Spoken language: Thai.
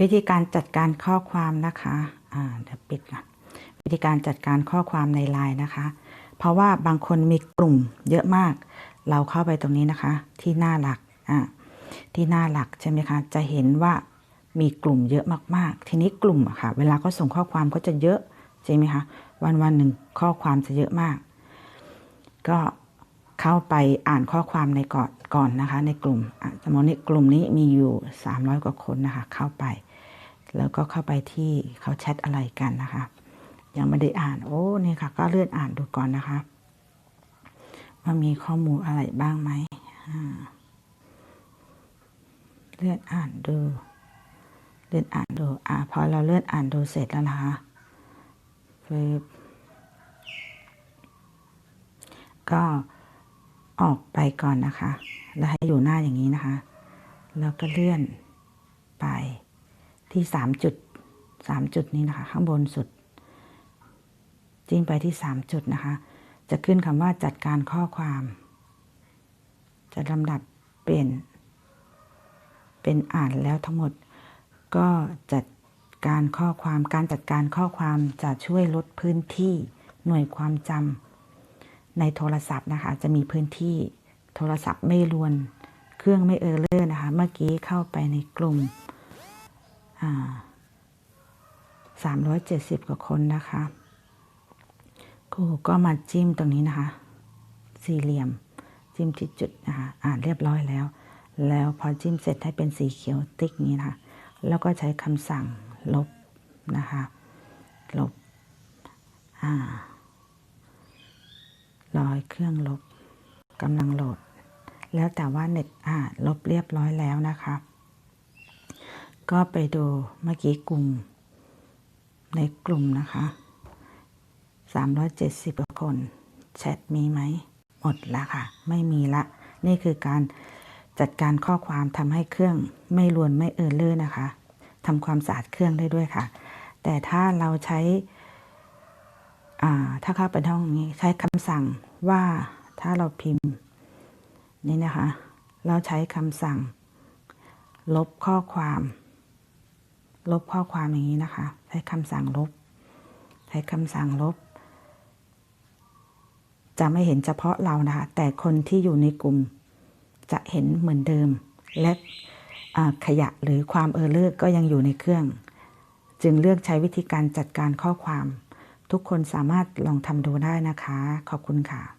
วิธีการจัดการข้อความนะคะอ่าเดี๋ยวปิดก่อนวิธีการจัดการข้อความในไลน์นะคะ เพราะว่าบางคนมีกลุ่มเยอะมาก เราเข้าไปตรงนี้นะคะ ที่หน้าหลักอ่าที่หน้าหลักใช่ไหมคะจะเห็นว่ามีกลุ่มเยอะมากๆ ทีนี้กลุ่มอะค่ะ เวลาเขาส่งข้อความก็จะเยอะใช่ไหมคะวันวันๆหนึ่งข้อความจะเยอะมาก ก็ เข้าไปอ่านข้อความในก่อนก่อนนะคะ ในกลุ่มสมมติกลุ่มนี้มีอยู่ 300 กว่าคนนะคะ เข้าไป แล้วก็เข้าไปที่เขาแชทอะไรกันนะคะ ยังไม่ได้อ่านโอ้นี่ค่ะ ก็เลื่อนอ่านดูก่อนนะคะว่ามีข้อมูลอะไรบ้างไหมเลื่อนอ่านดู เลื่อนอ่านดู อ่าพอเราเลื่อนอ่านดูเสร็จแล้วนะคะก็ ออกไปก่อนนะคะ แล้วให้อยู่หน้าอย่างนี้นะคะ แล้วก็เลื่อนไปที่สามจุดสามจุดนี้นะคะ ข้างบนสุด จิ้มไปที่สามจุดนะคะ จะขึ้นคำว่าจัดการข้อความ จะลำดับเป็นเป็นอ่านแล้วทั้งหมด ก็จัดการข้อความการจัดการข้อความจะช่วยลดพื้นที่หน่วยความจำ ในโทรศัพท์นะคะ จะมีพื้นที่โทรศัพท์ไม่รวน เครื่องไม่เออร์เลอร์นะคะ เมื่อกี้เข้าไปในกลุ่มสามร้อยเจ็ดสิบกว่าคนนะคะครูก็มาจิ้มตรงนี้นะคะ สี่เหลี่ยม จิ้มที่จุดนะคะอ่านเรียบร้อยแล้ว แล้วพอจิ้มเสร็จให้เป็นสีเขียวติ๊กนี้นะคะ แล้วก็ใช้คำสั่งลบนะคะ ลบ อ่า ร้อยเครื่องลบกำลังโหลด แล้วแต่ว่าเน็ตอ่าลบเรียบร้อยแล้วนะคะ ก็ไปดูเมื่อกี้กลุ่ม ในกลุ่มนะคะ370กว่าคนแชทมีไหม หมดละค่ะ ไม่มีละ นี่คือการจัดการข้อความทำให้เครื่องไม่รวนไม่เออร์เลอร์นะคะทำความสะอาดเครื่องได้ด้วยค่ะ แต่ถ้าเราใช้ ถ้าเข้าไปห้องนี้ใช้คำสั่งว่าถ้าเราพิมพ์ นี่นะคะ เราใช้คำสั่ง ลบข้อความ ลบข้อความอย่างนี้นะคะ ใช้คำสั่งลบ ใช้คำสั่งลบ จะไม่เห็นเฉพาะเรานะคะ แต่คนที่อยู่ในกลุ่ม จะเห็นเหมือนเดิม และขยะหรือความเออร์เลอร์ก็ยังอยู่ในเครื่อง จึงเลือกใช้วิธีการจัดการข้อความ ทุกคนสามารถลองทำดูได้นะคะ ขอบคุณค่ะ